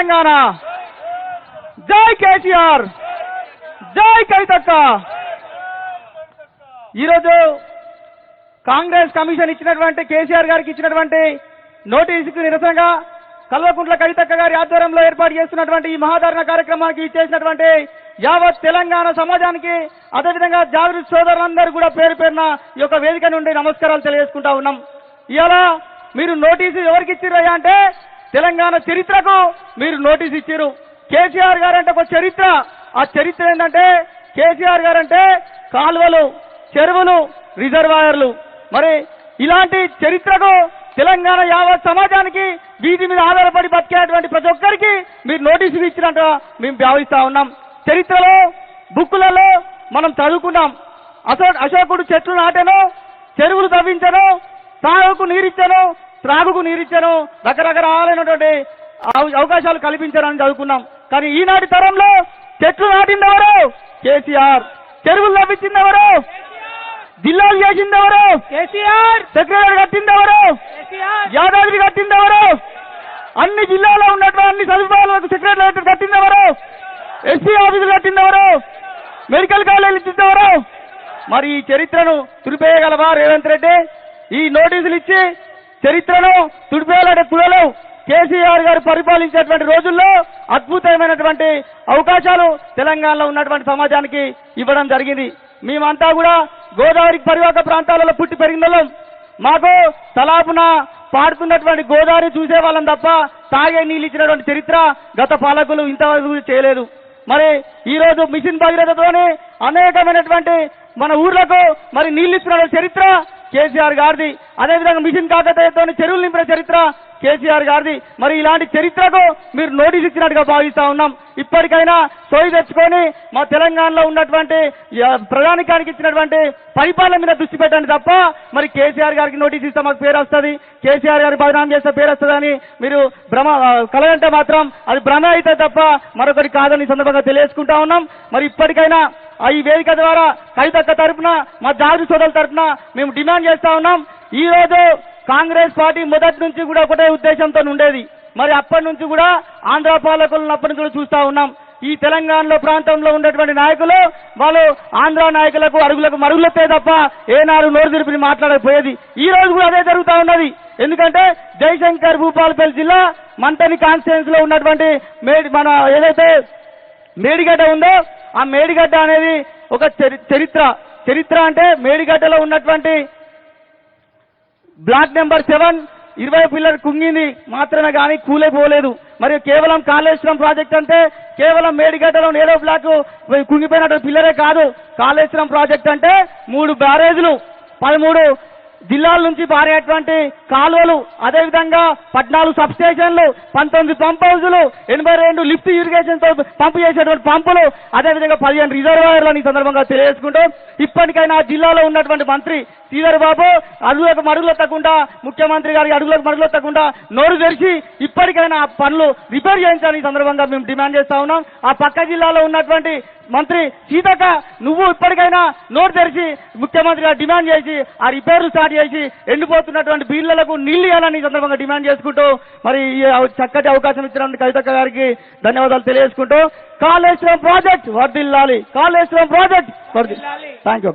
తెలంగాణ. జై కేసీఆర్ జై కవితక్క. ఈరోజు కాంగ్రెస్ కమిషన్ ఇచ్చినటువంటి కేసీఆర్ గారికి ఇచ్చినటువంటి నోటీసుకు నిరసనగా కల్వకుంట్ల కవితక్క గారి ఆధ్వర్యంలో ఏర్పాటు చేస్తున్నటువంటి ఈ మహాధారణ కార్యక్రమానికి ఇచ్చేసినటువంటి యావత్ తెలంగాణ సమాజానికి అదేవిధంగా జాగృతి సోదరులందరూ కూడా పేరు పేరున ఈ యొక్క వేదిక నుండి నమస్కారాలు తెలియజేసుకుంటా ఉన్నాం. ఇలా మీరు నోటీసు ఎవరికి ఇచ్చిరయ్యా అంటే తెలంగాణ చరిత్రకు మీరు నోటీస్ ఇచ్చారు. కేసీఆర్ గారు అంటే ఒక చరిత్ర. ఆ చరిత్ర ఏంటంటే కేసీఆర్ గారు అంటే కాలువలు చెరువులు రిజర్వాయర్లు. మరి ఇలాంటి చరిత్రకు తెలంగాణ యావత్ సమాజానికి వీటి మీద ఆధారపడి బతికేటువంటి ప్రతి ఒక్కరికి మీరు నోటీసులు ఇచ్చినట్టు మేము భావిస్తా ఉన్నాం. చరిత్రలో బుక్కులలో మనం చదువుకున్నాం. అశోక్ అశోకుడు చెట్లు నాటెను చెరువులు తవ్వించను సాగుకు నీరిచ్చను త్రాగుకు నీరిచ్చాను రకరకాలైనటువంటి అవ- అవకాశాలు కల్పించారని చదువుకున్నాం. కానీ ఈనాటి తరంలో చెట్లు నాటిందెవరు? కేసీఆర్. చెరువులు తవ్వించిందెవరు? జిల్లాలు చేసిందెవరు? కేసీఆర్. సెక్రటరీ కట్టిందెవరు? యాదాద్రి కట్టిందెవరు? అన్ని జిల్లాలో ఉన్నటువంటి అన్ని సదుపాయాలకు సెక్రటరీ కట్టిందెవరు? ఎస్సీ ఆఫీసులు కట్టిందెవరు? మెడికల్ కాలేజీలు ఇచ్చిందెవరు? మరి ఈ చరిత్రను తుడిపేయగలవా రేవంత్ రెడ్డి? ఈ నోటీసులు ఇచ్చి చరిత్రను తుడిపేయాలంటే తుడలేవు కేసీఆర్ గారు పరిపాలించేటువంటి రోజుల్లో అద్భుతమైనటువంటి అవకాశాలు తెలంగాణలో ఉన్నటువంటి సమాజానికి ఇవ్వడం జరిగింది. మేమంతా కూడా గోదావరి పరివాహక ప్రాంతాలలో పుట్టి పెరిగిన మాకు తలాపున పాడుతున్నటువంటి గోదావరి చూసే వాళ్ళం తప్ప తాగే నీళ్ళు ఇచ్చినటువంటి చరిత్ర గత పాలకులు ఇంతవరకు చేయలేదు. మరి ఈరోజు మిషన్ భగీరథతోనే అనేకమైనటువంటి మన ఊర్లకు మరి నీళ్ళు ఇస్తున్న చరిత్ర కేసీఆర్ గారిది. అదేవిధంగా మిషన్ కాకతీయతో చెరువులు నింపిన చరిత్ర కేసీఆర్ గారిది. మరి ఇలాంటి చరిత్రకు మీరు నోటీస్ ఇచ్చినట్టుగా భావిస్తా ఉన్నాం. ఇప్పటికైనా సోయి తెచ్చుకొని మా తెలంగాణలో ఉన్నటువంటి ప్రధానికానికి ఇచ్చినటువంటి పరిపాలన మీద దృష్టి పెట్టండి తప్ప మరి కేసీఆర్ గారికి నోటీస్ ఇస్తే మాకు పేరు వస్తుంది. కేసీఆర్ గారి బదనాం చేస్తే పేరు వస్తుందని మీరు భ్రమ కలగంటే మాత్రం అది భ్రమ అయితే తప్ప మరొకటి కాదని సందర్భంగా తెలియజేసుకుంటా ఉన్నాం. మరి ఇప్పటికైనా ఆ ఈ వేదిక ద్వారా కవితక్క తరపున మా జాతి సోదరుల తరపున మేము డిమాండ్ చేస్తా ఉన్నాం. ఈ రోజు కాంగ్రెస్ పార్టీ మొదటి నుంచి కూడా ఒకటే ఉద్దేశంతో ఉండేది. మరి అప్పటి నుంచి కూడా ఆంధ్ర పాలకులను అప్పటి నుంచి కూడా చూస్తా ఉన్నాం. ఈ తెలంగాణలో ప్రాంతంలో ఉన్నటువంటి నాయకులు వాళ్ళు ఆంధ్ర నాయకులకు అడుగులకు మరుగులొత్తే తప్ప ఏనాడు నోరు తిరిపి మాట్లాడకపోయేది. ఈ రోజు కూడా అదే జరుగుతూ ఉన్నది. ఎందుకంటే జయశంకర్ భూపాలపల్లి జిల్లా మంతని కాన్స్టిట్యున్సీ లో ఉన్నటువంటి మేడి మన ఏదైతే మేడిగడ్డ ఉందో ఆ మేడిగడ్డ అనేది ఒక చరి- చరిత్ర. చరిత్ర అంటే మేడిగడ్డలో ఉన్నటువంటి బ్లాక్ నెంబర్ సెవెన్ ఇరవై పిల్లర్ కుంగింది మాత్రమే కానీ కూలైపోలేదు మరి కేవలం కాళేశ్వరం ప్రాజెక్ట్ అంటే కేవలం మేడిగడ్డలో నేడో బ్లాక్ కుంగిపోయినటువంటి పిల్లరే కాదు. కాళేశ్వరం ప్రాజెక్ట్ అంటే మూడు బ్యారేజ్లు పదమూడు జిల్లాల నుంచి పారేటువంటి కాలువలు అదేవిధంగా పద్నాలుగు సబ్ స్టేషన్లు పంతొమ్మిది పంప్ హౌజులు ఎనభై రెండు లిఫ్ట్ ఇరిగేషన్తో పంపు చేసేటువంటి పంపులు అదేవిధంగా పదిహేను రిజర్వాయర్లను ఈ సందర్భంగా తెలియజేసుకుంటూ ఇప్పటికైనా జిల్లాలో ఉన్నటువంటి మంత్రి శ్రీధర్ బాబు అడుగులకు మరుగులెత్తకుండా ముఖ్యమంత్రి గారికి అడుగులకు మరుగులెత్తకుండా నోరు తెరిచి ఇప్పటికైనా ఆ పనులు రిపేర్ చేయించాలని ఈ సందర్భంగా మేము డిమాండ్ చేస్తా ఉన్నాం. ఆ పక్క జిల్లాలో ఉన్నటువంటి మంత్రి సీతక్క నువ్వు ఇప్పటికైనా నోరు తెరిచి ముఖ్యమంత్రి గారు డిమాండ్ చేసి ఆ రిపేర్లు స్టార్ట్ చేసి ఎండిపోతున్నటువంటి బిల్లులకు నీళ్ళు ఇవ్వాలని సందర్భంగా డిమాండ్ చేసుకుంటూ మరి చక్కటి అవకాశం ఇచ్చినటువంటి కవితక్క గారికి ధన్యవాదాలు తెలియజేసుకుంటూ కాళేశ్వరం ప్రాజెక్ట్ వర్దిల్లాలి కాళేశ్వరం ప్రాజెక్ట్ వర్దిల్లాలి థ్యాంక్ యూ